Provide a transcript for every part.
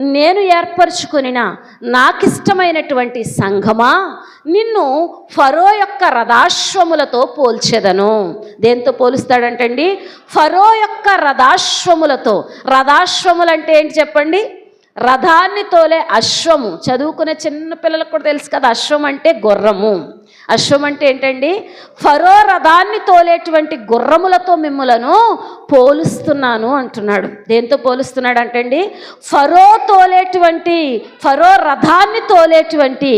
నేను ఏర్పరచుకొనిన నాకిష్టమైనటువంటి సంఘమా? నిన్ను ఫరో యొక్క రథాశ్వములతో పోల్చెదను. దేంతో పోలుస్తాడంటండి? ఫరో యొక్క రథాశ్వములతో. రథాశ్వములు అంటే ఏంటి చెప్పండి? రథాన్ని తోలే అశ్వము. చదువుకునే చిన్న పిల్లలకు కూడా తెలుసు కదా అశ్వం అంటే గుర్రము. అశ్వం అంటే ఏంటండి? ఫరో రథాన్ని తోలేటువంటి గుర్రములతో మిమ్ములను పోలుస్తున్నాను అంటున్నాడు. దేంతో పోలుస్తున్నాడు అంటండి? ఫరో తోలేటువంటి ఫరో రథాన్ని తోలేటువంటి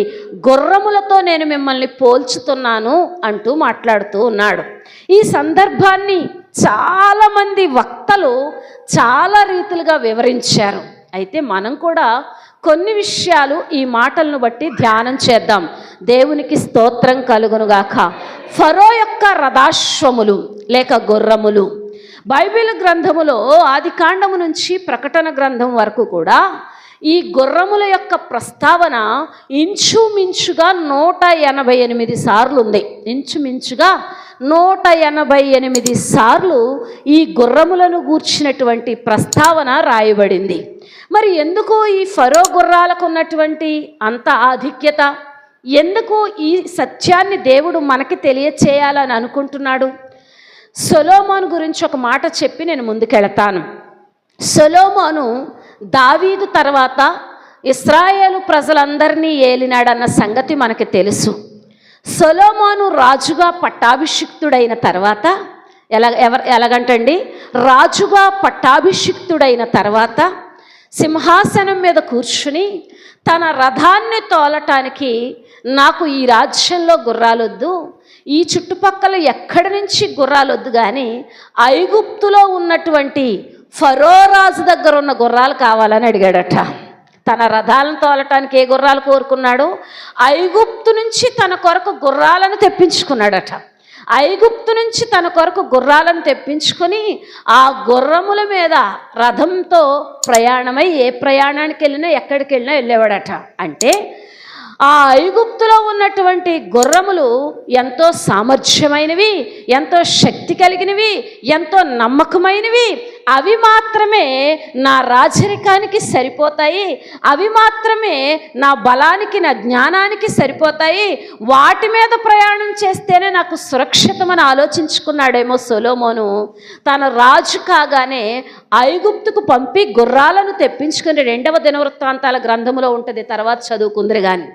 గుర్రములతో నేను మిమ్మల్ని పోల్చుతున్నాను అంటూ మాట్లాడుతూ ఉన్నాడు. ఈ సందర్భాన్ని చాలామంది వక్తలు చాలా రీతులుగా వివరించారు. అయితే మనం కూడా కొన్ని విషయాలు ఈ మాటలను బట్టి ధ్యానం చేద్దాం. దేవునికి స్తోత్రం కలుగునుగాక. ఫరో యొక్క రథాశ్వములు లేక గుర్రములు. బైబిల్ గ్రంథములో ఆది కాండము నుంచి ప్రకటన గ్రంథం వరకు కూడా ఈ గుర్రముల యొక్క ప్రస్తావన ఇంచుమించుగా నూట ఎనభై ఎనిమిది సార్లు ఉంది. ఇంచుమించుగా నూట ఎనభై ఎనిమిది సార్లు ఈ గుర్రములను గూర్చినటువంటి ప్రస్తావన రాయబడింది. మరి ఎందుకు ఈ ఫరో గుర్రాలకు ఉన్నటువంటి అంత ఆధిక్యత? ఎందుకు ఈ సత్యాన్ని దేవుడు మనకి తెలియచేయాలని అనుకుంటున్నాడు? సొలోమోన్ గురించి ఒక మాట చెప్పి నేను ముందుకెళతాను. సొలోమోను దావీదు తర్వాత ఇస్రాయేలు ప్రజలందరినీ ఏలినాడన్న సంగతి మనకి తెలుసు. సొలోమోను రాజుగా పట్టాభిషిక్తుడైన తర్వాత ఎలా ఎవరు ఎలాగంటండి? రాజుగా పట్టాభిషిక్తుడైన తర్వాత సింహాసనం మీద కూర్చుని తన రథాన్ని తోలటానికి నాకు ఈ రాజ్యంలో గుర్రాలొద్దు ఈ చుట్టుపక్కల ఎక్కడి నుంచి గుర్రాలొద్దు కానీ ఐగుప్తులో ఉన్నటువంటి ఫరో రాజు దగ్గర ఉన్న గుర్రాలు కావాలని అడిగాడట. తన రథాలను తోలటానికి ఏ గుర్రాలు కోరుకున్నాడు? ఐగుప్తు నుంచి తన కొరకు గుర్రాలను తెప్పించుకున్నాడట. ఐగుప్తు నుంచి తన కొరకు గుర్రాలను తెప్పించుకొని ఆ గుర్రముల మీద రథంతో ప్రయాణమై ఏ ప్రయాణానికి వెళ్ళినా ఎక్కడికి వెళ్ళినా వెళ్ళేవాడట. అంటే ఆ ఐగుప్తులో ఉన్నటువంటి గుర్రములు ఎంతో సామర్థ్యమైనవి ఎంతో శక్తి కలిగినవి ఎంతో నమ్మకమైనవి అవి మాత్రమే నా రాజరికానికి సరిపోతాయి. అవి మాత్రమే నా బలానికి నా జ్ఞానానికి సరిపోతాయి. వాటి మీద ప్రయాణం చేస్తేనే నాకు సురక్షితమని ఆలోచించుకున్నాడేమో సొలోమోను. తన రాజు కాగానే ఐగుప్తుకు పంపి గుర్రాలను తెప్పించుకుని రెండవ దినవృత్తాంతాల గ్రంథంలో ఉంటుంది తర్వాత చదువుకుందరు కానీ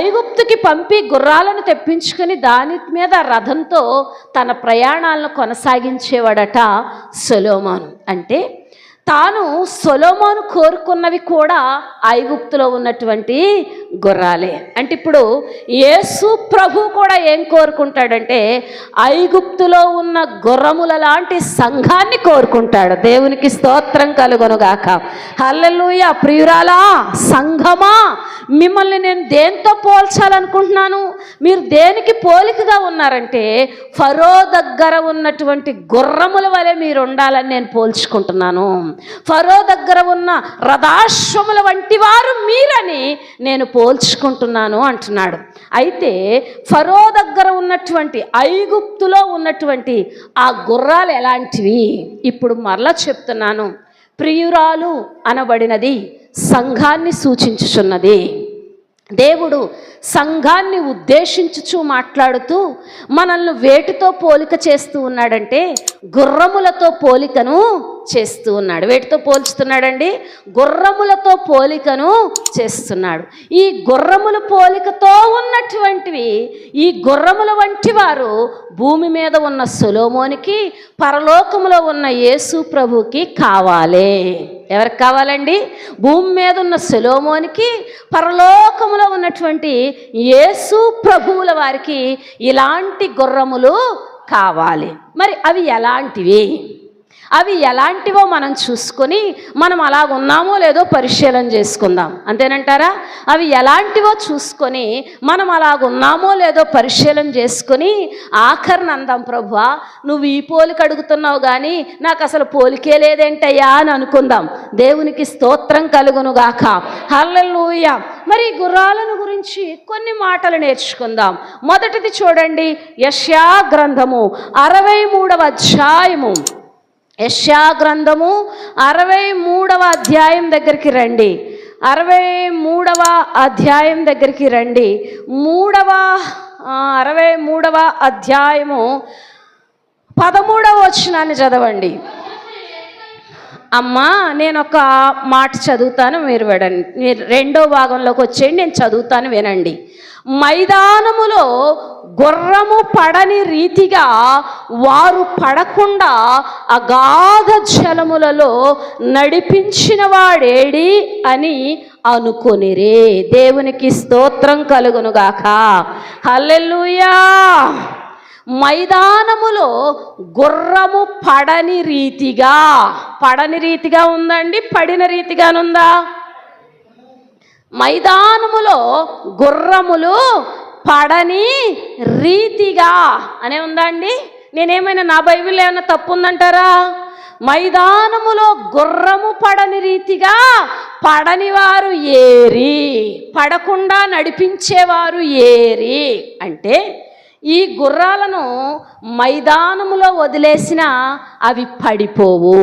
ఐగుప్తుకి పంపి గుర్రాలను తెప్పించుకొని దాని మీద రథంతో తన ప్రయాణాలను కొనసాగించేవాడట సొలోమోను. అంటే తాను సొలోమోను కోరుకున్నవి కూడా ఐగుప్తులో ఉన్నటువంటి గుర్రాలే. అంటే ఇప్పుడు యేసు ప్రభు కూడా ఏం కోరుకుంటాడంటే ఐగుప్తులో ఉన్న గుర్రముల లాంటి సంఘాన్ని కోరుకుంటాడు. దేవునికి స్తోత్రం కలుగొనుగాక. హల్లెలూయ. ప్రియురాలా సంఘమా? మిమ్మల్ని నేను దేంతో పోల్చాలనుకుంటున్నాను? మీరు దేనికి పోలికగా ఉన్నారంటే ఫరో దగ్గర ఉన్నటువంటి గుర్రముల వలె మీరు ఉండాలని నేను పోల్చుకుంటున్నాను. ఫరో దగ్గర ఉన్న రథాశ్వముల వంటి వారు మీరని నేను పోల్చుకుంటున్నాను అంటున్నాడు. అయితే ఫరో దగ్గర ఉన్నటువంటి ఐగుప్తులో ఉన్నటువంటి ఆ గుర్రాలు ఎలాంటివి? ఇప్పుడు మరలా చెప్తున్నాను. ప్రియురాలు అనబడినది సంఘాన్ని సూచించుచున్నది. దేవుడు సంఘాన్ని ఉద్దేశించుచు మాట్లాడుతూ మనల్ని వేటితో పోలిక చేస్తూ ఉన్నాడంటే గుర్రములతో పోలికను చేస్తూ ఉన్నాడు. వేటితో పోల్చుతున్నాడండి? గుర్రములతో పోలికను చేస్తున్నాడు. ఈ గుర్రముల పోలికతో ఉన్నటువంటివి ఈ గుర్రముల వంటి వారు భూమి మీద ఉన్న సులోమోనికి పరలోకములో ఉన్న యేసు ప్రభుకి కావాలి. ఎవరికి కావాలండి? భూమి మీద ఉన్న సులోమోనికి పరలోకములో ఉన్నటువంటి యేసు ప్రభువుల వారికి ఇలాంటి గుర్రములు కావాలి. మరి అవి ఎలాంటివి? అవి ఎలాంటివో మనం చూసుకొని మనం అలా ఉన్నామో లేదో పరిశీలన చేసుకుందాం. అంతేనంటారా? అవి ఎలాంటివో చూసుకొని మనం అలాగ ఉన్నామో లేదో పరిశీలన చేసుకొని ఆఖరిని అందాం ప్రభువా నువ్వు ఈ పోలిక అడుగుతున్నావు కానీ నాకు అసలు పోలికే లేదేంటయ్యా అని అనుకుందాం. దేవునికి స్తోత్రం కలుగును గాక. హల్లెలూయ. మరి గుర్రాలను గురించి కొన్ని మాటలు నేర్చుకుందాం. మొదటిది చూడండి యశ్యా గ్రంథము అరవై మూడవ అధ్యాయము. యష్యా గ్రంథము అరవై మూడవ అధ్యాయం దగ్గరికి రండి. అరవై మూడవ అధ్యాయం దగ్గరికి రండి. మూడవ అరవై మూడవ అధ్యాయము పదమూడవ వచనాన్ని చదవండి. అమ్మా నేను ఒక మాట చదువుతాను మీరు వినండి మీరు రెండో భాగంలోకి వచ్చేయండి నేను చదువుతాను వినండి. మైదానములో గుర్రము పడని రీతిగా వారు పడకుండా అగాధ జలములలో నడిపించిన వాడేడి అని అనుకొనిరే. దేవునికి స్తోత్రం కలుగునుగాక. హల్లెలూయా! మైదానములో గుర్రము పడని రీతిగా పడని రీతిగా ఉందండి పడిన రీతిగానుందా? మైదానములో గుర్రములు పడని రీతిగా. అనే ఉందా అండి? నేనేమైనా నా బైబిల్ ఏమైనా తప్పు ఉందంటారా మైదానములో గుర్రము పడని రీతిగా పడని వారు ఏరి పడకుండా నడిపించేవారు ఏరి. అంటే ఈ గుర్రాలను మైదానములో వదిలేసిన అవి పడిపోవు.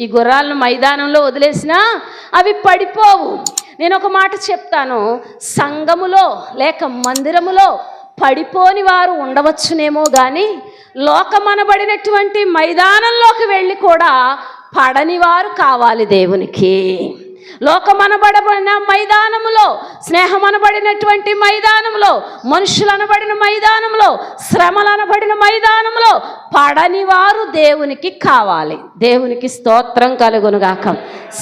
ఈ గుర్రాలను మైదానంలో వదిలేసినా అవి పడిపోవు. నేను ఒక మాట చెప్తాను. సంఘములో లేక మందిరములో పడిపోని వారు ఉండవచ్చునేమో కానీ లోకమనబడినటువంటి మైదానంలోకి వెళ్ళి కూడా పడని వారు కావాలి దేవునికి. లోకమనబడబడిన మైదానములో స్నేహమనబడినటువంటి మైదానంలో మనుషులనబడిన మైదానంలో శ్రమలనబడిన మైదానంలో పడని వారు దేవునికి కావాలి. దేవునికి స్తోత్రం కలుగునుగాక.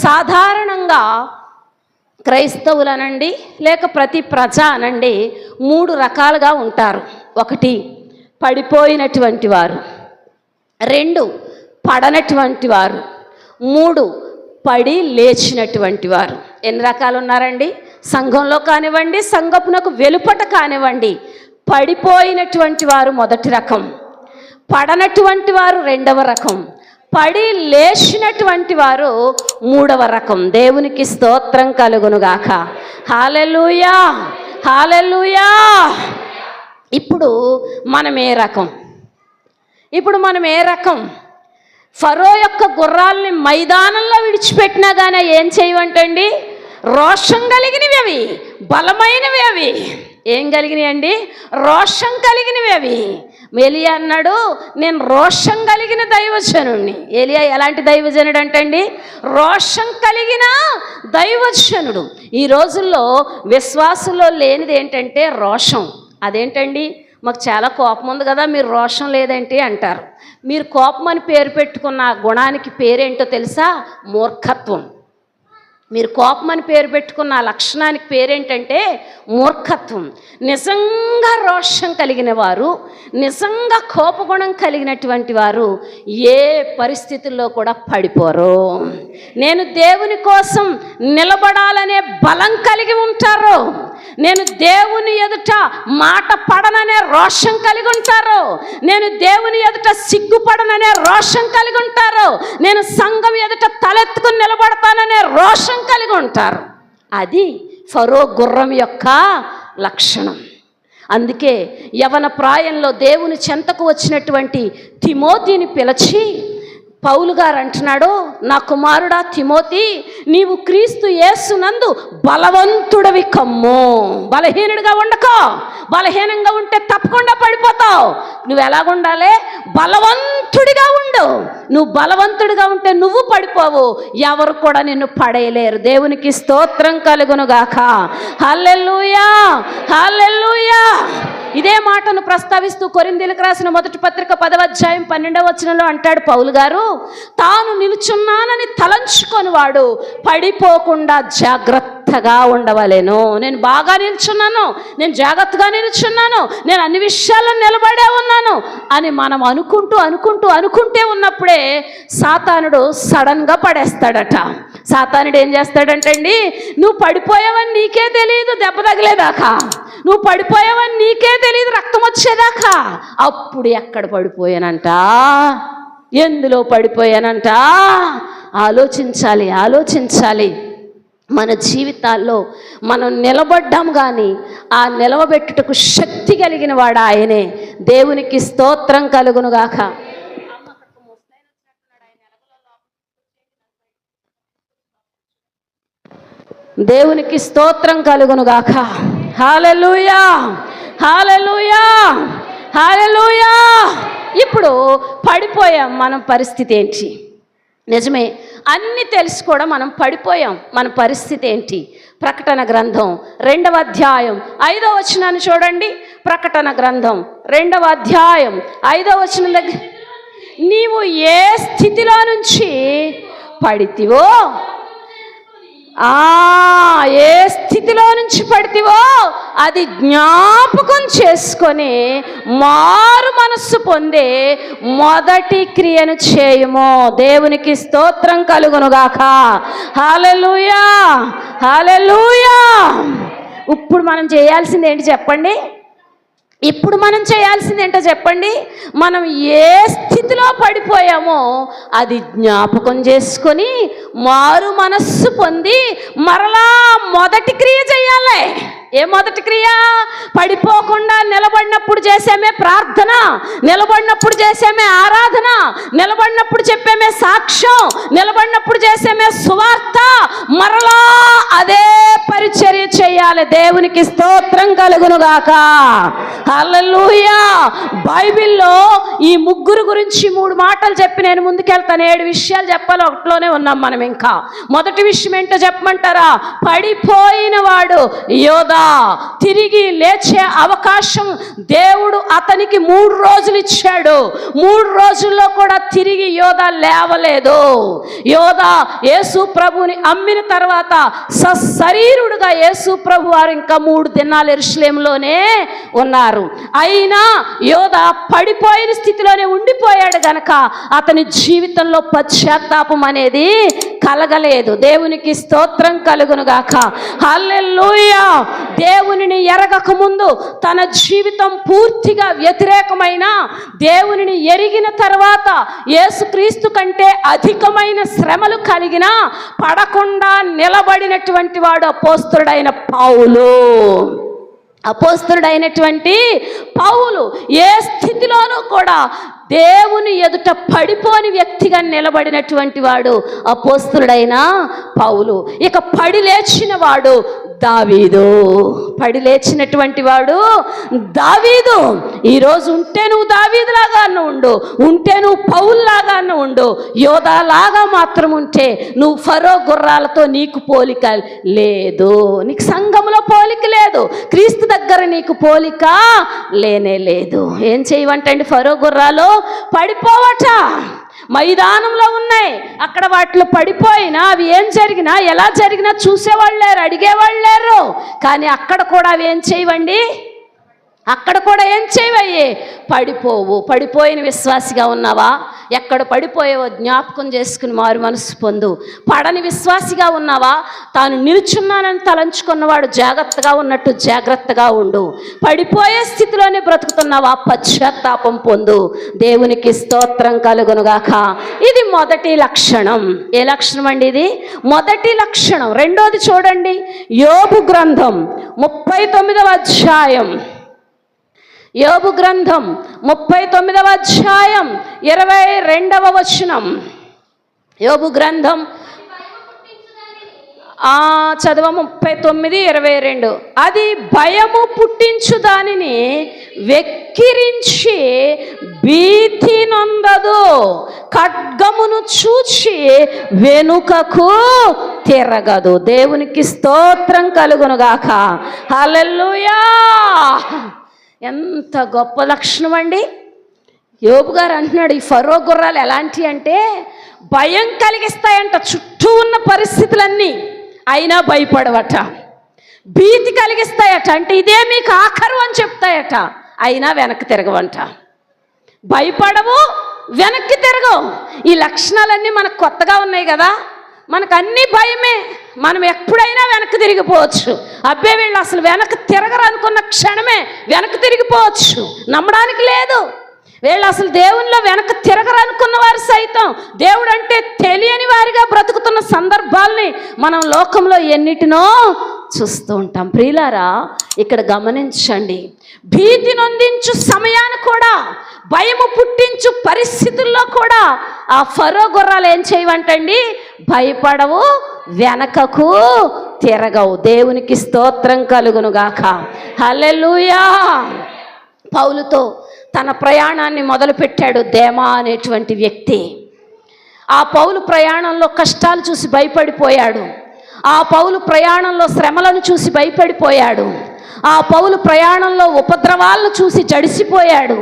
సాధారణంగా క్రైస్తవులనండి లేక ప్రతి ప్రజ అనండి మూడు రకాలుగా ఉంటారు. ఒకటి పడిపోయినటువంటి వారు. రెండు పడనటువంటి వారు. మూడు పడి లేచినటువంటి వారు. ఎన్ని రకాలు ఉన్నారండి సంఘంలో కానివ్వండి సంఘపునకు వెలుపట కానివ్వండి పడిపోయినటువంటి వారు మొదటి రకం. పడనటువంటి వారు రెండవ రకం. పడి లేచినటువంటి వారు మూడవ రకం. దేవునికి స్తోత్రం కలుగునుగాక. హాలెలుయా హాలెలూయా ఇప్పుడు మనం ఏ రకం? ఇప్పుడు మనం ఏ రకం? ఫరో యొక్క గుర్రాల్ని మైదానంలో విడిచిపెట్టినా కానీ ఏం చేయవంటండి? రోషం కలిగినవి అవి. బలమైనవి అవి. ఏం కలిగినవి అండి? రోషం కలిగినవి అవి. ఎలియా అన్నాడు నేను రోషం కలిగిన దైవజనుడిని ఎలియా ఎలాంటి దైవజనుడు అంటండి రోషం కలిగిన దైవజనుడు. ఈ రోజుల్లో విశ్వాసంలో లేనిది ఏంటంటే రోషం. అదేంటండి? మాకు చాలా కోపం ఉంది కదా మీరు రోషం లేదేంటి అంటారు. మీరు కోపం అని పేరు పెట్టుకున్న గుణానికి పేరేంటో తెలుసా? మూర్ఖత్వం. మీరు కోపం అని పేరు పెట్టుకున్న ఆ లక్షణానికి పేరేంటంటే మూర్ఖత్వం. నిజంగా రోషం కలిగిన వారు నిజంగా కోపగుణం కలిగినటువంటి వారు ఏ పరిస్థితుల్లో కూడా పడిపోరు. నేను దేవుని కోసం నిలబడాలనే బలం కలిగి ఉంటారు. నేను దేవుని ఎదుట మాట పడననే రోషం కలిగి ఉంటారు. నేను దేవుని ఎదుట సిగ్గుపడననే రోషం కలిగి ఉంటారు. నేను సంఘం ఎదుట తలెత్తుకుని రోషం కలిగి ఉంటారు. అది ఫరో గుర్రం యొక్క లక్షణం. అందుకే యవన ప్రాయంలో దేవుని చెంతకు వచ్చినటువంటి తిమోతిని పిలిచి పౌలు గారు అంటున్నాడు నా కుమారుడా తిమోతి నీవు క్రీస్తు యేసునందు బలవంతుడవి కమ్ము. బలహీనుడిగా ఉండకో బలహీనంగా ఉంటే తప్పకుండా పడిపోతావు. నువ్వు ఎలాగుండాలి? బలవంతుడిగా ఉండు. నువ్వు బలవంతుడిగా ఉంటే నువ్వు పడిపోవు. ఎవరు కూడా నిన్ను పడేయలేరు. దేవునికి స్తోత్రం కలుగునుగాక. హల్లెల్లుయా హల్లెల్లుయా ఇదే మాటను ప్రస్తావిస్తూ కొరిందీలకు రాసిన మొదటి పత్రిక పదవ అధ్యాయం పన్నెండవ వచనంలో అంటాడు పౌలు గారు తాను నిలుచున్నానని తలంచుకొని వాడు పడిపోకుండా జాగ్రత్తగా ఉండవలేను. నేను బాగా నిల్చున్నాను నేను జాగ్రత్తగా నిల్చున్నాను నేను అన్ని విషయాల్లో నిలబడే ఉన్నాను అని మనం అనుకుంటూ అనుకుంటూ అనుకుంటే ఉన్నప్పుడే సాతానుడు సడన్గా పడేస్తాడట. సాతానుడు ఏం చేస్తాడంటండి నువ్వు పడిపోయావని నీకే తెలియదు దెబ్బ తగిలేదాకా. నువ్వు పడిపోయావని నీకే తెలియదు రక్తం వచ్చేదాకా. అప్పుడు ఎక్కడ పడిపోయానంట? ఎందులో పడిపోయానంట? ఆలోచించాలి ఆలోచించాలి. మన జీవితాల్లో మనం నిలబడ్డాం కానీ ఆ నిలవబెట్టుటకు శక్తి కలిగిన వాడు ఆయనే. దేవునికి స్తోత్రం కలుగునుగాక. దేవునికి స్తోత్రం కలుగును గాక హాలెలూయా హాలెలూయా ఇప్పుడు పడిపోయాం మనం పరిస్థితి ఏంటి? నిజమే. అన్నీ తెలిసి కూడా మనం పడిపోయాం మన పరిస్థితి ఏంటి? ప్రకటన గ్రంథం రెండవ అధ్యాయం ఐదవ వచనాన్ని చూడండి. ప్రకటన గ్రంథం రెండవ అధ్యాయం ఐదవ వచనం దగ్గర నీవు ఏ స్థితిలో నుంచి పడితివో ఆ ఏ స్థితిలో నుంచి పడితివో అది జ్ఞాపకం చేసుకొని మారు మనస్సు పొందే మొదటి క్రియను చేయము. దేవునికి స్తోత్రం కలుగునుగాక. హాలెలూయా హాలెలూయా ఇప్పుడు మనం చేయాల్సింది ఏంటి చెప్పండి? ఇప్పుడు మనం చేయాల్సింది ఏంటో చెప్పండి. మనం ఏ స్థితిలో పడిపోయామో అది జ్ఞాపకం చేసుకొని మారు మనస్సు పొంది మరలా మొదటి క్రియ చేయాలి. ఏ మొదటి క్రియ? పడిపోకుండా నిలబడినప్పుడు చేసేమే ప్రార్థన నిలబడినప్పుడు చేసేమే ఆరాధన నిలబడినప్పుడు చెప్పేమే సాక్ష్యం నిలబడినప్పుడు చేసేమే సువార్త మరలా అదే పరిచర్య చేయాలి. దేవునికి స్తోత్రం కలుగునుగాక. హల్లెలూయా. బైబిల్లో ఈ ముగ్గురు గురించి మూడు మాటలు చెప్పి నేను ముందుకెళ్తాను. ఏడు విషయాలు చెప్పాలి ఒకటిలోనే ఉన్నాం మనం ఇంకా. మొదటి విషయం ఏంటో చెప్పమంటారా? పడిపోయిన వాడు యోధా. తిరిగి లేచే అవకాశం దేవుడు అతనికి మూడు రోజులు ఇచ్చాడు. మూడు రోజుల్లో కూడా తిరిగి యోధా లేవలేదు. యోధా యేసు ప్రభుని అమ్మిన తర్వాత సశరీరుడుగా యేసు ప్రభు వారు ఇంకా మూడు దినాలు ఎరుషులేంలోనే ఉన్నారు. అయినా యోధ పడిపోయిన స్థితిలోనే ఉండిపోయాడు గనక అతని జీవితంలో పశ్చాత్తాపం అనేది కలగలేదు. దేవునికి స్తోత్రం కలుగును గాక హల్లెలూయా! దేవునిని ఎరగక ముందు తన జీవితం పూర్తిగా వ్యతిరేకమైన దేవునిని ఎరిగిన తర్వాత యేసుక్రీస్తు కంటే అధికమైన శ్రమలు కలిగిన పడకుండా నిలబడినటువంటి వాడు అపోస్తుడైన పావులు అపోస్తుడైనటువంటి పౌలు ఏ స్థితిలోనూ కూడా దేవుని ఎదుట పడిపోని వ్యక్తిగా నిలబడినటువంటి వాడు అపోస్తుడైన పౌలు. ఇక పడి లేచిన వాడు దావీదు. పడి లేచినటువంటి వాడు దావీదు ఈరోజు ఉంటే నువ్వు దావీదులాగా ఉండు ఉంటే నువ్వు పౌల్లాగా ఉండు యోధాలాగా మాత్రం ఉంటే నువ్వు ఫరో గుర్రాలతో నీకు పోలిక లేదు నీకు సంఘంలో పోలిక లేదు క్రీస్తు దగ్గర నీకు పోలిక లేనే లేదు. ఏం చేయవంటండి ఫరో గుర్రాలు? పడిపోవట మైదానంలో ఉన్నాయి. అక్కడ వాటిలో పడిపోయినా అవి ఏం జరిగినా ఎలా జరిగినా చూసేవాళ్ళు లేరు అడిగేవాళ్ళు లేరు కానీ అక్కడ కూడా అవి ఏం చేయవండి? అక్కడ కూడా ఏం చేయవయ్యే? పడిపోవు. పడిపోయిన విశ్వాసిగా ఉన్నావా? ఎక్కడ పడిపోయావో జ్ఞాపకం చేసుకుని మారు మనసు పొందు. పడని విశ్వాసిగా ఉన్నావా? తాను నిల్చున్నానని తలంచుకున్నవాడు జాగ్రత్తగా ఉన్నట్టు జాగ్రత్తగా ఉండు. పడిపోయే స్థితిలోనే బ్రతుకుతున్నావా? పశ్చాత్తాపం పొందు. దేవునికి స్తోత్రం కలుగునుగాక. ఇది మొదటి లక్షణం. ఏ లక్షణం అండి ఇది? మొదటి లక్షణం. రెండోది చూడండి. యోబు గ్రంథం ముప్పై తొమ్మిదవ అధ్యాయం. యోబు గ్రంథం ముప్పై తొమ్మిదవ అధ్యాయం ఇరవై రెండవ వచనం. యోబు గ్రంథం ఆ చదవ ముప్పై తొమ్మిది ఇరవై రెండు. అది భయము పుట్టించు దానిని వెక్కిరించి భీతి నొందదు. ఖడ్గమును చూచి వెనుకకు తిరగదు. దేవునికి స్తోత్రం కలుగునుగాక. హల్లెలూయా! ఎంత గొప్ప లక్షణం అండి. యోబు గారు అంటున్నాడు ఈ ఫరో గుర్రాలు ఎలాంటి అంటే భయం కలిగిస్తాయంట. చుట్టూ ఉన్న పరిస్థితులన్నీ అయినా భయపడవట. భీతి కలిగిస్తాయట. అంటే ఇదే మీకు ఆఖరు అని చెప్తాయట. అయినా వెనక్కి తిరగవంట. భయపడవు వెనక్కి తిరగవు. ఈ లక్షణాలన్నీ మనకు కొత్తగా ఉన్నాయి కదా. మనకు అన్ని భయమే. మనం ఎప్పుడైనా వెనక్కి తిరిగిపోవచ్చు. అబ్బే వీళ్ళు అసలు వెనక్కి తిరగరనుకున్న క్షణమే వెనక్కి తిరిగిపోవచ్చు. నమ్మడానికి లేదు. వీళ్ళు అసలు దేవునిలో వెనక తిరగరనుకున్న వారు సైతం దేవుడు అంటే తెలియని వారిగా బ్రతుకుతున్న సందర్భాల్ని మనం లోకంలో ఎన్నిటినో చూస్తూ ఉంటాం. ప్రియులారా ఇక్కడ గమనించండి. భీతి నొందించు సమయాన్ని కూడా భయము పుట్టించు పరిస్థితుల్లో కూడా ఆ ఫరో గుర్రాలు ఏం చేయవంటండి? భయపడవు వెనకకు తిరగవు. దేవునికి స్తోత్రం కలుగును గాక పౌలుతో తన ప్రయాణాన్ని మొదలుపెట్టాడు దేమా అనేటువంటి వ్యక్తి. ఆ పౌలు ప్రయాణంలో కష్టాలు చూసి భయపడిపోయాడు. ఆ పౌలు ప్రయాణంలో శ్రమలను చూసి భయపడిపోయాడు. ఆ పౌలు ప్రయాణంలో ఉపద్రవాలను చూసి జడిసిపోయాడు.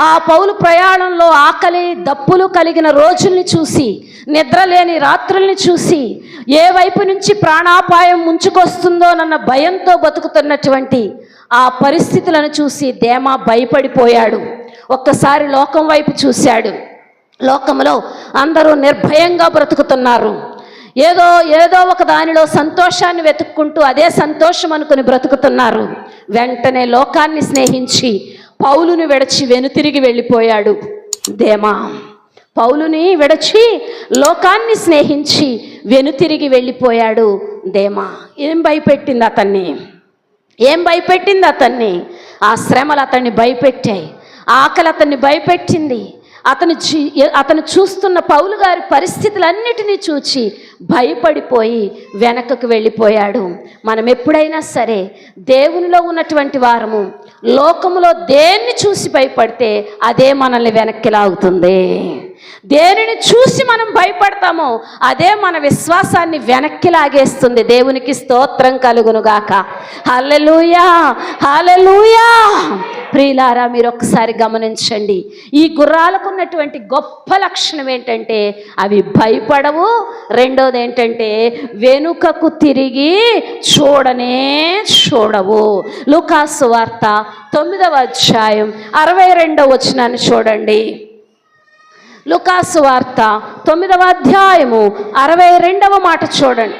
ఆ పౌలు ప్రయాణంలో ఆకలి దప్పులు కలిగిన రోజుల్ని చూసి నిద్రలేని రాత్రుల్ని చూసి ఏ వైపు నుంచి ప్రాణాపాయం ముంచుకొస్తుందోనన్న భయంతో బతుకుతున్నటువంటి ఆ పరిస్థితులను చూసి దేమా భయపడిపోయాడు. ఒక్కసారి లోకం వైపు చూశాడు. లోకంలో అందరూ నిర్భయంగా బ్రతుకుతున్నారు. ఏదో ఏదో ఒక దానిలో సంతోషాన్ని వెతుక్కుంటూ అదే సంతోషం అనుకుని బ్రతుకుతున్నారు. వెంటనే లోకాన్ని స్నేహించి పౌలుని విడచి వెనుతిరిగి వెళ్ళిపోయాడు. దేమా? పౌలుని విడచి లోకాన్ని స్నేహించి వెనుతిరిగి వెళ్ళిపోయాడు. దేమా? ఏం భయపెట్టింది అతన్ని? ఏం భయపెట్టింది అతన్ని? ఆ శ్రమలు అతన్ని భయపెట్టాయి. ఆకలి అతన్ని భయపెట్టింది. అతను జీ- అతను చూస్తున్న పౌలు గారి పరిస్థితులన్నిటినీ చూచి భయపడిపోయి వెనకకు వెళ్ళిపోయాడు. మనం ఎప్పుడైనా సరే దేవునిలో ఉన్నటువంటి వారము లోకములో దేన్ని చూసి భయపడితే అదే మనల్ని వెనక్కి లాగుతుంది. దేనిని చూసి మనం భయపడతామో అదే మన విశ్వాసాన్ని వెనక్కి లాగేస్తుంది. దేవునికి స్తోత్రం కలుగునుగాక. హలలుయా హలలుయా ప్రియులారా మీరు ఒక్కసారి గమనించండి. ఈ గుర్రాలకు ఉన్నటువంటి గొప్ప లక్షణం ఏంటంటే అవి భయపడవు. రెండోది ఏంటంటే వెనుకకు తిరిగి చూడనే చూడవు. లుకాసు వార్త తొమ్మిదవ అధ్యాయం అరవై రెండవ వచనాన్ని చూడండి. లుకాసు వార్త తొమ్మిదవ అధ్యాయము అరవై రెండవ మాట చూడండి.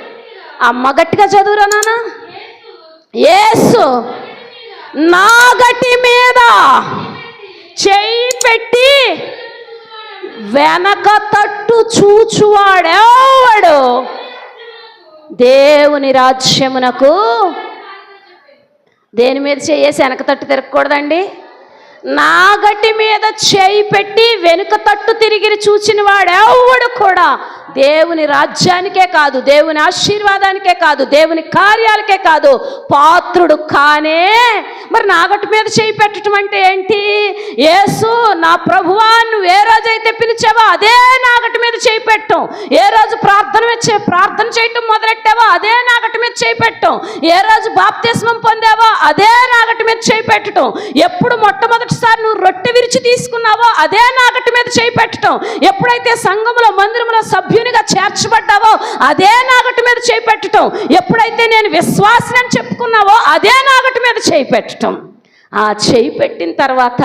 అమ్మ గట్టిగా చదువురా నాన్న ఏసు నా గటి మీద చెయ్యి పెట్టి వెనక తట్టు చూచువాడేవాడు? దేవుని రాజ్యమునకు. దేని మీద చేయేసి వెనక తట్టు తిరగకూడదండి? నాగటి మీద చేయి పెట్టి వెనుక తట్టు తిరిగి చూచిన వాడెవడు కూడా దేవుని రాజ్యానికే కాదు దేవుని ఆశీర్వాదానికే కాదు దేవుని కార్యాలకే కాదు పాత్రుడు కానే. మరి నాగటి మీద చేయి పెట్టడం అంటే ఏంటి? యేసు నా ప్రభువా నువ్వు ఏ రోజైతే పిలిచావో అదే నాగటి మీద చేయి పెట్టం. ఏ రోజు ప్రార్థన ప్రార్థన చేయటం మొదలెట్టావో అదే నాగటి మీద చేయి పెట్టం. ఏ రోజు బాప్తిస్మం పొందావో అదే నాగటి మీద చేయి పెట్టడం ఎప్పుడు మొట్టమొదటిసారి నువ్వు రొట్టె విరిచి తీసుకున్నావో అదే నాగటి మీద చేయి పెట్టడం ఎప్పుడైతే సంఘములో మందిరంలో సభ్యునిగా చేర్చబడ్డావో అదే నాగటి మీద చేపెట్టడం ఎప్పుడైతే నేను విశ్వాసనని చెప్పుకున్నావో అదే నాగటి మీద చేయి ఆ చేయి పెట్టిన తర్వాత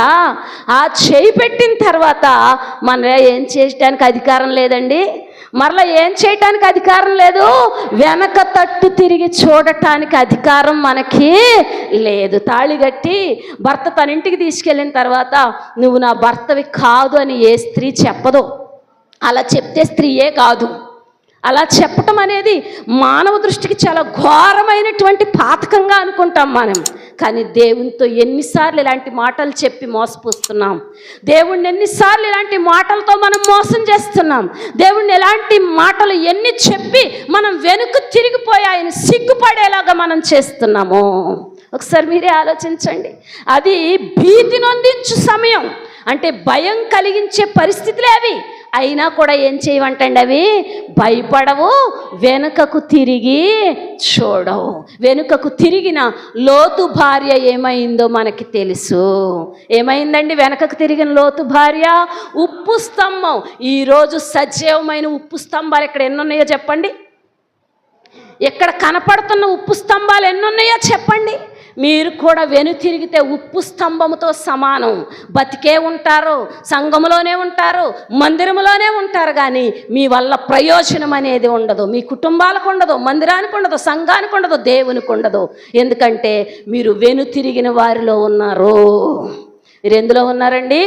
ఆ చేయి పెట్టిన తర్వాత మన ఏం చేయడానికి అధికారం లేదండి. మరలా ఏం చేయటానికి అధికారం లేదు? వెనక తట్టు తిరిగి చూడటానికి అధికారం మనకి లేదు. తాళి కట్టి భర్త తన ఇంటికి తీసుకెళ్ళిన తర్వాత నువ్వు నా భర్తవి కాదు అని ఏ స్త్రీ చెప్పదు. అలా చెప్తే స్త్రీయే కాదు. అలా చెప్పటం అనేది మానవ దృష్టికి చాలా ఘోరమైనటువంటి పాతకంగా అనుకుంటాం మనం. కానీ దేవునితో ఎన్నిసార్లు ఇలాంటి మాటలు చెప్పి మోసపోస్తున్నాం. దేవుణ్ణి ఎన్నిసార్లు ఇలాంటి మాటలతో మనం మోసం చేస్తున్నాం. దేవుణ్ణి ఎలాంటి మాటలు ఎన్ని చెప్పి మనం వెనుక తిరిగిపోయి ఆయన సిగ్గుపడేలాగా మనం చేస్తున్నాము. ఒకసారి మీరే ఆలోచించండి. అది భీతి నొందించు సమయం. అంటే భయం కలిగించే పరిస్థితులే అవి. అయినా కూడా ఏం చేయమంటండి అవి? భయపడవు వెనుకకు తిరిగి చూడవు. వెనుకకు తిరిగిన లోతు భార్య ఏమైందో మనకి తెలుసు. ఏమైందండి వెనకకు తిరిగిన లోతు భార్య? ఉప్పు స్తంభం. ఈరోజు సజీవమైన ఉప్పు స్తంభాలు ఇక్కడ ఎన్ని ఉన్నాయో చెప్పండి. ఇక్కడ కనపడుతున్న ఉప్పు స్తంభాలు ఎన్నున్నాయో చెప్పండి. మీరు కూడా వెనుతిరిగితే ఉప్పు స్తంభముతో సమానం. బతికే ఉంటారు సంఘములోనే ఉంటారు మందిరములోనే ఉంటారు కానీ మీ వల్ల ప్రయోజనం అనేది ఉండదు. మీ కుటుంబాలకు ఉండదు మందిరానికి ఉండదు సంఘానికి ఉండదు దేవునికి ఉండదు. ఎందుకంటే మీరు వెనుతిరిగిన వారిలో ఉన్నారు. మీరు ఎందులో ఉన్నారండి?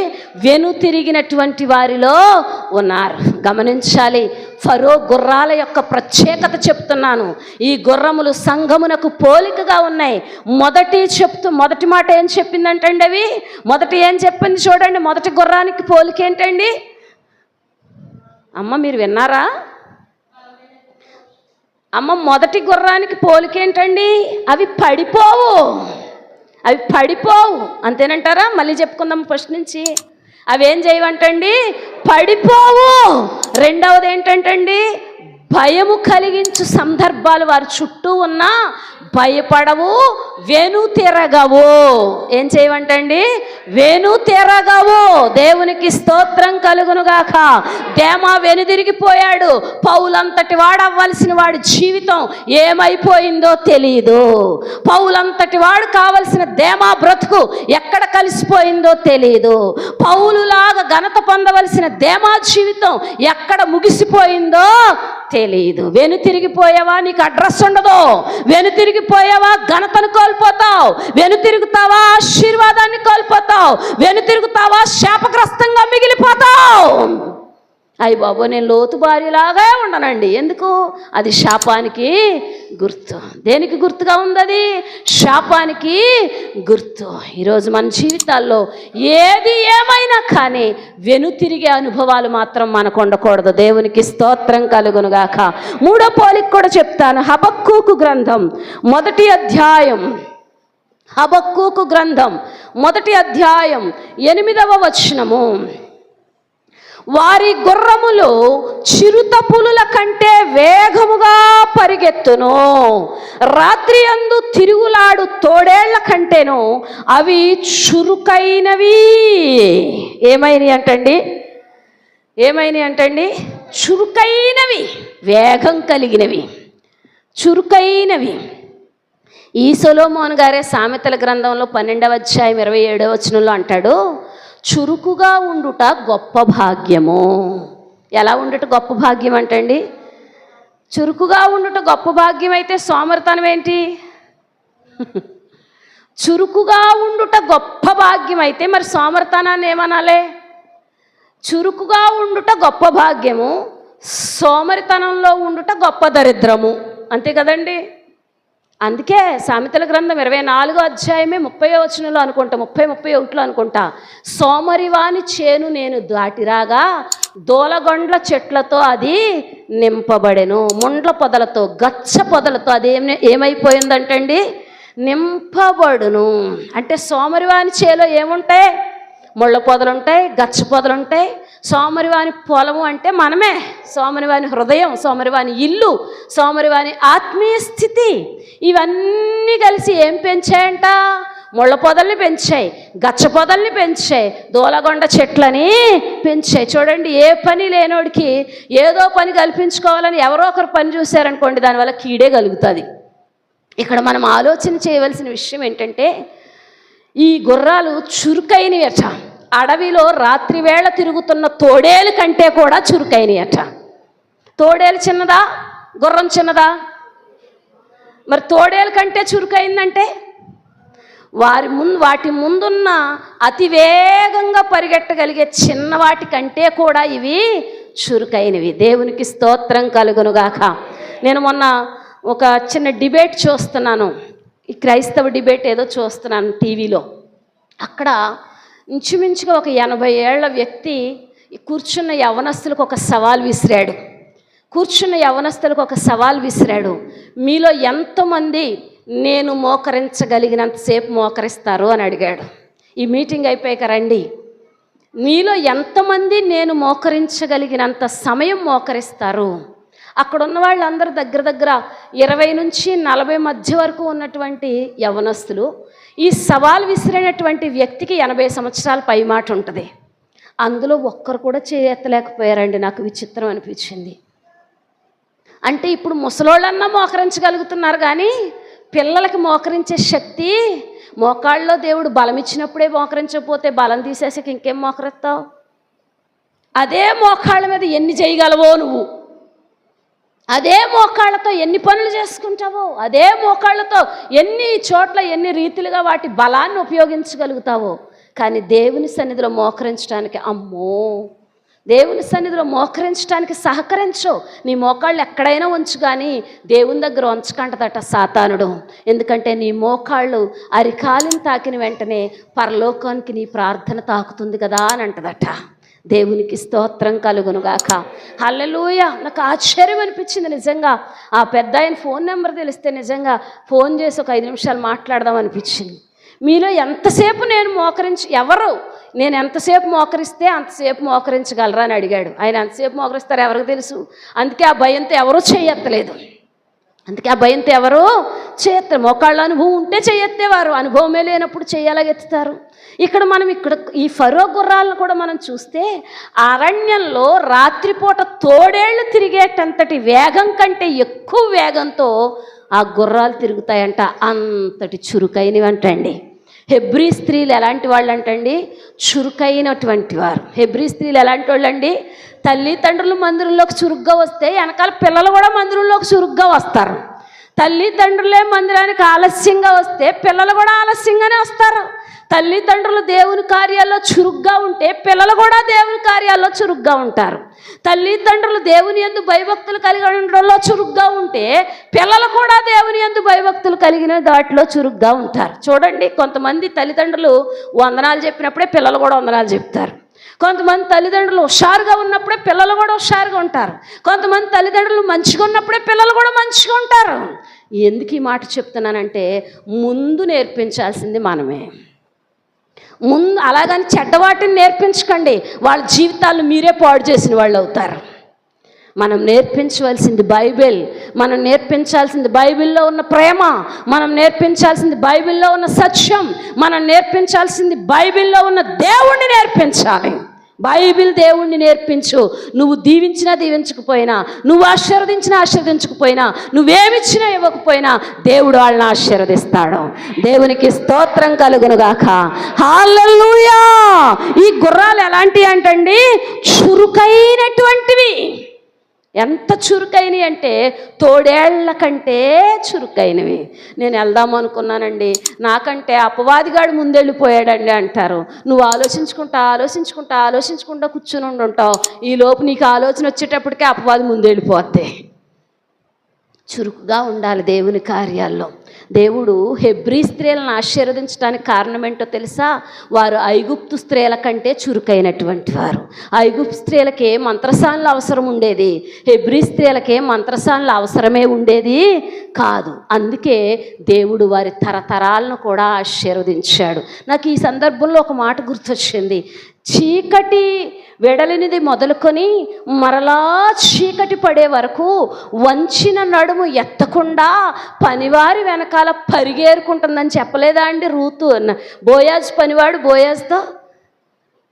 వెను తిరిగినటువంటి వారిలో ఉన్నారు. గమనించాలి. ఫరో గుర్రాల యొక్క ప్రత్యేకత చెప్తున్నాను. ఈ గుర్రములు సంఘమునకు పోలికగా ఉన్నాయి. మొదటి చెప్తూ మొదటి మాట ఏం చెప్పిందంటండి అవి? మొదటి ఏం చెప్పింది చూడండి. మొదటి గుర్రానికి పోలిక ఏంటండి? అమ్మ మీరు విన్నారా? అమ్మ మొదటి గుర్రానికి పోలికేంటండి అవి పడిపోవు. అవి పడిపోవు. అంతేనంటారా? మళ్ళీ చెప్పుకుందాం ఫస్ట్ నుంచి. అవి ఏం చేయవంటండి? పడిపోవు. రెండవది ఏంటంటండి? భయము కలిగించు సందర్భాలు వారి చుట్టూ ఉన్నా భయపడవు వెను తిరగవు. ఏం చేయమంటండి? వెను తిరగవు. దేవునికి స్తోత్రం కలుగునుగాక. దేమా వెనుదిరిగిపోయాడు పౌలంతటి వాడు అవ్వాల్సిన వాడి జీవితం ఏమైపోయిందో తెలియదు పౌలంతటి వాడు కావలసిన దేమా బ్రతుకు ఎక్కడ కలిసిపోయిందో తెలియదు పౌలులాగా ఘనత పొందవలసిన దేమా జీవితం ఎక్కడ ముగిసిపోయిందో తెలియదు. వెను తిరిగిపోయావా? నీకు అడ్రస్ ఉండదు. వెను తిరిగిపోయావా? ఘనతను కోల్పోతావు. వెను తిరుగుతావా? ఆశీర్వాదాన్ని కోల్పోతావు. వెను తిరుగుతావా? శాపగ్రస్తంగా మిగిలిపోతావు. అయ్యి బాబు నేను లోతు భార్యలాగా ఉండనండి. ఎందుకు? అది శాపానికి గుర్తు. దేనికి గుర్తుగా ఉంది అది శాపానికి గుర్తు. ఈరోజు మన జీవితాల్లో ఏది ఏమైనా కానీ వెనుతిరిగే అనుభవాలు మాత్రం మనకు ఉండకూడదు దేవునికి స్తోత్రం కలుగునుగాక. మూడో పోలిక కూడా చెప్తాను. హబక్కుకు గ్రంథం మొదటి అధ్యాయం. హబక్కుకు గ్రంథం మొదటి అధ్యాయం ఎనిమిదవ వచనము. వారి గుర్రములు చిరుత పులుల కంటే వేగముగా పరిగెత్తును. రాత్రి అందు తిరుగులాడు తోడేళ్ళ కంటేను అవి చురుకైనవి. ఏమైనవి అంటండి? ఏమైనవి అంటండి? చురుకైనవి వేగం కలిగినవి. చురుకైనవి. ఈ సొలోమోన్ గారే సామెతల గ్రంథంలో పన్నెండవ అధ్యాయం ఇరవై ఏడవ వచనంలో అంటాడు చురుకుగా ఉండుట గొప్ప భాగ్యము. ఎలా ఉండుట గొప్ప భాగ్యం అంటండి? చురుకుగా ఉండుట గొప్ప భాగ్యం అయితే సోమరితనం ఏంటి? చురుకుగా ఉండుట గొప్ప భాగ్యం అయితే మరి సోమరితనాన్ని ఏమనాలే? చురుకుగా ఉండుట గొప్ప భాగ్యము సోమరితనంలో ఉండుట గొప్ప దరిద్రము. అంతే కదండి? అందుకే సామెతల గ్రంథం ఇరవై నాలుగో అధ్యాయమే ముప్పై వచనంలో అనుకుంటా ముప్పై ముప్పై ఒకటిలో అనుకుంటా సోమరివాని చేను నేను దాటిరాగా దోలగొండ్ల చెట్లతో అది నింపబడెను. ముండ్ల పొదలతో గచ్చ పొదలతో అది ఏమి ఏమైపోయిందంటండి? నింపబడును. అంటే సోమరివాని చేలో ఏముంటాయి? ముళ్ళ పొదలు ఉంటాయి గచ్చ పొదలు ఉంటాయి సోమరివాని పొలము అంటే మనమే. సోమరివాని హృదయం సోమరివాని ఇల్లు సోమరివాని ఆత్మీయ స్థితి. ఇవన్నీ కలిసి ఏం పెంచాయంట? ముళ్ళ పొదల్ని పెంచాయి గచ్చ పొదల్ని పెంచాయి దూలగొండ చెట్లని పెంచాయి. చూడండి ఏ పని లేనోడికి ఏదో పని కల్పించుకోవాలని ఎవరో ఒకరు పని చూశారనుకోండి దానివల్ల కీడే కలుగుతుంది. ఇక్కడ మనం ఆలోచన చేయవలసిన విషయం ఏంటంటే ఈ గుర్రాలు చురుకైనయట. అడవిలో రాత్రివేళ తిరుగుతున్న తోడేలు కంటే కూడా చురుకైనయట. తోడేలు చిన్నదా? గుర్రం చిన్నదా? మరి తోడేలు కంటే చురుకైందంటే? వారి ముందు వాటి ముందున్న అతి వేగంగా పరిగెట్టగలిగే చిన్న వాటి కంటే కూడా ఇవి చురుకైనవి. దేవునికి స్తోత్రం కలుగునుగాక. నేను మొన్న ఒక చిన్న డిబేట్ చూస్తున్నాను. ఈ క్రైస్తవ డిబేట్ ఏదో చూస్తున్నాను టీవీలో. అక్కడ ఇంచుమించుగా ఒక ఎనభై ఏళ్ళ వ్యక్తి కూర్చున్న యవనస్తులకు ఒక సవాల్ విసిరాడు. కూర్చున్న యవనస్తులకు ఒక సవాల్ విసిరాడు. మీలో ఎంతమంది నేను మోకరించగలిగినంతసేపు మోకరిస్తారు అని అడిగాడు. ఈ మీటింగ్ అయిపోయాక రండి. మీలో ఎంతమంది నేను మోకరించగలిగినంత సమయం మోకరిస్తారు? అక్కడ ఉన్న వాళ్ళందరూ దగ్గర దగ్గర ఇరవై నుంచి నలభై మధ్య వరకు ఉన్నటువంటి యవనస్తులు ఈ సవాల్ విసిరినటువంటి వ్యక్తికి ఎనభై సంవత్సరాల పై మాట ఉంటుంది. అందులో ఒక్కరు కూడా చేయెత్తలేకపోయారండి నాకు విచిత్రం అనిపించింది. అంటే ఇప్పుడు ముసలోళ్ళన్నా మోకరించగలుగుతున్నారు కానీ పిల్లలకి మోకరించే శక్తి మోకాళ్ళలో దేవుడు బలం ఇచ్చినప్పుడే మోకరించకపోతే బలం తీసేసాక ఇంకేం మోకరిస్తావు? అదే మోకాళ్ళ మీద ఎన్ని చేయగలవో నువ్వు? అదే మోకాళ్ళతో ఎన్ని పనులు చేసుకుంటావో అదే మోకాళ్ళతో ఎన్ని చోట్ల ఎన్ని రీతిలుగా వాటి బలాన్ని ఉపయోగించగలుగుతావో కానీ దేవుని సన్నిధిలో మోకరించడానికి అమ్మో! దేవుని సన్నిధిలో మోకరించడానికి సహకరించవు నీ మోకాళ్ళు ఎక్కడైనా ఉంచు కానీ దేవుని దగ్గర ఉంచకంటదట సాతానుడు. ఎందుకంటే నీ మోకాళ్ళు అరికాలిని తాకిన వెంటనే పరలోకానికి నీ ప్రార్థన తాకుతుంది కదా అని అంటదట. దేవునికి స్తోత్రం కలుగునుగాక. హల్లెలూయ. నాకు ఆశ్చర్యం అనిపించింది నిజంగా. ఆ పెద్ద ఆయన ఫోన్ నెంబర్ తెలిస్తే నిజంగా ఫోన్ చేసి ఒక ఐదు నిమిషాలు మాట్లాడదాం అనిపించింది. మీలో ఎంతసేపు నేను మోకరించి ఎవరు? నేను ఎంతసేపు మోకరిస్తే అంతసేపు మోకరించగలరా అని అడిగాడు. ఆయన ఎంతసేపు మోకరిస్తారు ఎవరికి తెలుసు? అందుకే ఆ భయంతో ఎవరూ చేయత్తలేదు అందుకే ఆ భయంతో ఎవరు చేయత్తారు మోకాళ్ళ అనుభవం ఉంటే చేయెత్తేవారు అనుభవమే లేనప్పుడు చేయలాగెత్తుతారు ఇక్కడ మనం ఇక్కడ ఈ ఫరో గుర్రాలను కూడా మనం చూస్తే అరణ్యంలో రాత్రిపూట తోడేళ్ళు తిరిగేటంతటి వేగం కంటే ఎక్కువ వేగంతో ఆ గుర్రాలు తిరుగుతాయంట. అంతటి చురుకైనవి అంటండి హెబ్రీ స్త్రీలు ఎలాంటి వాళ్ళు అంటండి చురుకైనటువంటి వారు. హెబ్రీ స్త్రీలు ఎలాంటి వాళ్ళు అండి తల్లిదండ్రులు మందిరంలోకి చురుగ్గా వస్తే వెనకాల పిల్లలు కూడా మందిరంలోకి చురుగ్గా వస్తారు. తల్లిదండ్రులే మందిరానికి ఆలస్యంగా వస్తే పిల్లలు కూడా ఆలస్యంగానే వస్తారు. తల్లిదండ్రులు దేవుని కార్యాల్లో చురుగ్గా ఉంటే పిల్లలు కూడా దేవుని కార్యాల్లో చురుగ్గా ఉంటారు. తల్లిదండ్రులు దేవుని ఎందు భయభక్తులు కలిగి ఉండడంలో చురుగ్గా ఉంటే పిల్లలు కూడా దేవుని ఎందు భయభక్తులు కలిగిన దాటిలో చురుగ్గా ఉంటారు. చూడండి కొంతమంది తల్లిదండ్రులు వందనాలు చెప్పినప్పుడే పిల్లలు కూడా వందనాలు చెప్తారు. కొంతమంది తల్లిదండ్రులు హుషారుగా ఉన్నప్పుడే పిల్లలు కూడా హుషారుగా ఉంటారు. కొంతమంది తల్లిదండ్రులు మంచిగా ఉన్నప్పుడే పిల్లలు కూడా మంచిగా ఉంటారు. ఎందుకు ఈ మాట చెప్తున్నానంటే ముందు నేర్పించాల్సింది మనమే. ముందు అలాగని చెడ్డవాటిని నేర్పించకండి. వాళ్ళ జీవితాలు మీరే పాడు చేసిన వాళ్ళు అవుతారు. మనం నేర్పించవలసింది బైబిల్. మనం నేర్పించాల్సింది బైబిల్లో ఉన్న ప్రేమ. మనం నేర్పించాల్సింది బైబిల్లో ఉన్న సత్యం. మనం నేర్పించాల్సింది బైబిల్లో ఉన్న దేవుణ్ణి నేర్పించాలి. బైబిల్ దేవుణ్ణి నేర్పించు. నువ్వు దీవించినా దీవించకపోయినా నువ్వు ఆశీర్వదించినా ఆశీర్వదించకపోయినా నువ్వేమిచ్చినా ఇవ్వకపోయినా దేవుడు వాళ్ళని ఆశీర్వదిస్తాడు. దేవునికి స్తోత్రం కలుగునుగాక హాలూయా ఈ గుర్రాలు ఎలాంటివి అంటండి? చురుకైనటువంటివి. ఎంత చురుకైనవి అంటే తోడేళ్ళ కంటే చురుకైనవి. నేను వెళ్దాం అనుకున్నానండి. నాకంటే అపవాదిగాడు ముందెళ్ళిపోయాడండి అంటారు. నువ్వు ఆలోచించుకుంటా ఆలోచించుకుంటా ఆలోచించుకుంటా కూర్చుని ఉండుంటావు ఉంటావు. ఈ లోపు నీకు ఆలోచన వచ్చేటప్పటికే అపవాది ముందెళ్ళిపోద్ది. చురుకుగా ఉండాలి దేవుని కార్యాల్లో. దేవుడు హెబ్రీ స్త్రీలను ఆశీర్వదించడానికి కారణం ఏంటో తెలుసా? వారు ఐగుప్తు స్త్రీల కంటే చురుకైనటువంటి వారు. ఐగుప్తు స్త్రీలకే మంత్రసానులు అవసరం ఉండేది. హెబ్రీ స్త్రీలకే మంత్రసానులు అవసరమే ఉండేది కాదు. అందుకే దేవుడు వారి తరతరాలను కూడా ఆశీర్వదించాడు. నాకు ఈ సందర్భంలో ఒక మాట గుర్తొచ్చింది. చీకటి వెడలినిది మొదలుకొని మరలా చీకటి పడే వరకు వంచిన నడుము ఎత్తకుండా పనివారి వెనకాల పరిగేరుకుంటుందని చెప్పలేదా అండి రూతు? బోయాజ్ పనివాడు బోయాజ్తో?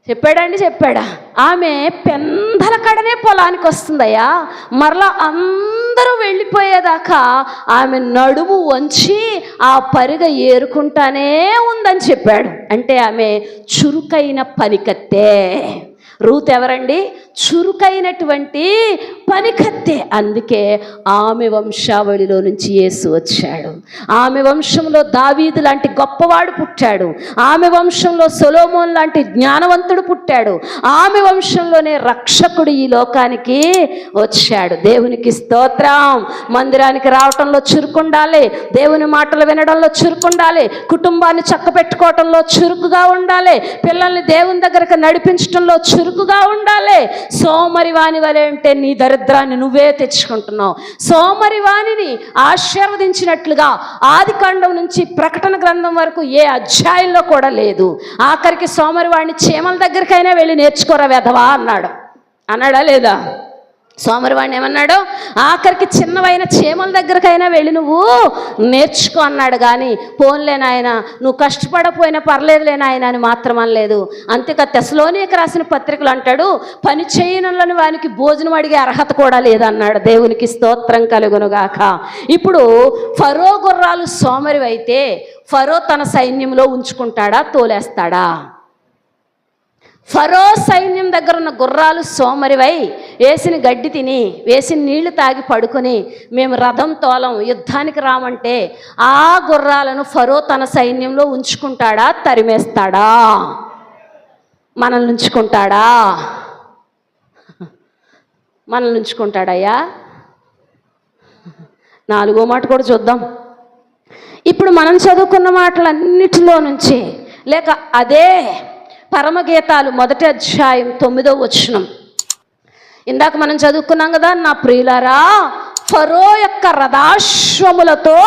చెప్పాడండి చెప్పాడా? ఆమె పెందల కడనే పొలానికి వస్తుందయ్యా. మరలా అందరూ వెళ్ళిపోయేదాకా ఆమె నడుము వంచి ఆ పరిగ ఏరుకుంటానే ఉందని చెప్పాడు. అంటే ఆమె చురుకైన పనికత్తే. రూత్ ఎవరండి? చురుకైనటువంటి పనికత్తే అందుకే ఆమె వంశావళిలో నుంచి యేసు వచ్చాడు. ఆమె వంశంలో దావీదు లాంటి గొప్పవాడు పుట్టాడు. ఆమె వంశంలో సొలోమోన్ లాంటి జ్ఞానవంతుడు పుట్టాడు. ఆమె వంశంలోనే రక్షకుడు ఈ లోకానికి వచ్చాడు. దేవునికి స్తోత్రం. మందిరానికి రావటంలో చురుకుండాలి దేవుని మాటలు వినడంలో చురుకుండాలి కుటుంబాన్ని చక్కబెట్టుకోవటంలో చురుకుగా ఉండాలి పిల్లల్ని దేవుని దగ్గరకు నడిపించడంలో చురుకుగా ఉండాలి. సోమరి వాని వలె అంటే నీ దరిద్రాన్ని నువ్వే తెచ్చుకుంటున్నావు. సోమరి వాణిని ఆశీర్వదించినట్లుగా ఆదికాండం నుంచి ప్రకటన గ్రంథం వరకు ఏ అధ్యాయంలో కూడా లేదు. ఆఖరికి సోమరి వాడిని చీమల దగ్గరికైనా వెళ్ళి నేర్చుకోరా వెధవా అన్నాడు. అన్నాడా లేదా? సోమరివాడిని ఏమన్నాడు? ఆఖరికి చిన్నవైన చీమల దగ్గరకైనా వెళ్ళి నువ్వు. నేర్చుకో అన్నాడు కానీ పోన్లే నాయన నువ్వు కష్టపడపోయినా పర్లేదులే నాయన అని మాత్రం అనలేదు. అంతేకా తెసలోనియకు రాసిన పత్రికలు అంటాడు పని చేయనులని వానికి భోజనం అడిగే అర్హత కూడా లేదన్నాడు. దేవునికి స్తోత్రం కలుగునుగాక. ఇప్పుడు ఫరో గుర్రాలు సోమరివైతే ఫరో తన సైన్యంలో ఉంచుకుంటాడా తోలేస్తాడా? ఫరో సైన్యం దగ్గర ఉన్న గుర్రాలు సోమరివై. వేసిన గడ్డి తిని వేసిన నీళ్ళు తాగి పడుకొని మేము రథం తోలం యుద్ధానికి రామంటే ఆ గుర్రాలను ఫరో తన సైన్యంలో ఉంచుకుంటాడా తరిమేస్తాడా? మనల్ని ఉంచుకుంటాడా? మనల్ని ఉంచుకుంటాడయ్యా నాలుగో మాట కూడా చూద్దాం. ఇప్పుడు మనం చదువుకున్న మాటలన్నిటిలో నుంచి లేక అదే పరమగీతాలు మొదటి అధ్యాయం తొమ్మిదో వచనం. ఇందాక మనం చదువుకున్నాం కదా నా ప్రియులారా ఫరో యొక్క రథాశ్వములతో